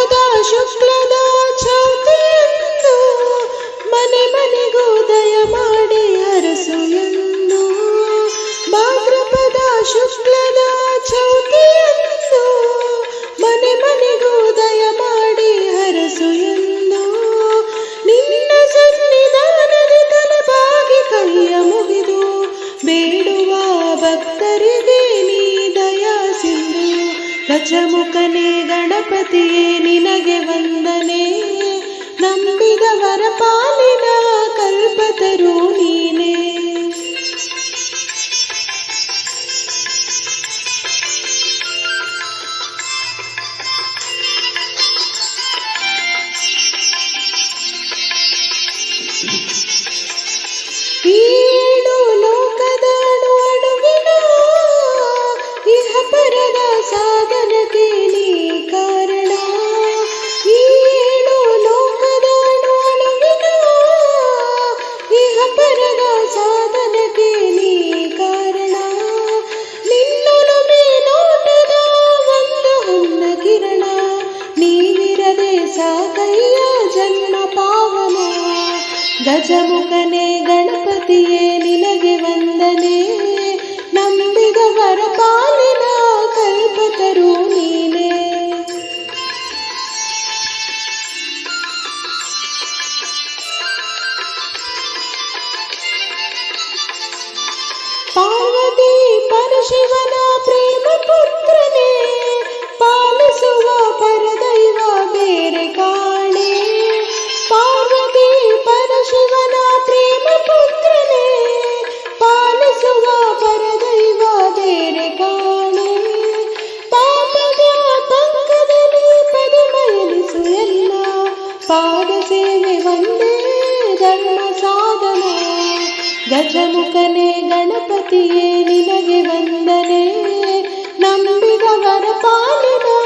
ಭಾದ್ರಪದ ಶುಕ್ಲದ ಚೌತಿಯಂದು ಮನೆ ಮನೆಗೂ ದಯ ಮಾಡಿ ಅರಸು ಎಂದು. ಭಾದ್ರಪದ, ಶುಕ್ಲದ ಚೌತಿಯಂದು ಮನೆ ಮನೆಗೂ ದಯ ಮಾಡಿ ಅರಸು ಎಂದು. ನಿನ್ನ ಸನ್ನಿಧಾನದಿ ತಲೆಬಾಗಿ ಕೈಯ ಮುಗಿದು ಬೇಡುವ ಭಕ್ತರಿಗೆ ಗಜಮುಖನೇ ಗಣಪತಿಯೇ ನಿನಗೆ ವಂದನೆ. ನಂಬಿದವರ ಪಾಲಿನ ಗಜಮುಖನೇ ಗಣಪತಿಯೇ ನಿನಗೆ ವಂದನೆ ನಂಬಿದವರ ಪಾಲಿನ ಕಲ್ಪತರು ನೀನೇ ಪಾರ್ವತಿ ಪರಶಿವನ ಸೇವೆ ಒಂದೇ ಧರ್ಮ ಸಾಧನ ಗಜಮುಖನೇ ಗಣಪತಿಯೇ ನಿನಗೆ ವಂದನೆ ನಂಬಿದವರ ಪಾಲಿನ ಕಲ್ಪತರು ನೀನೇ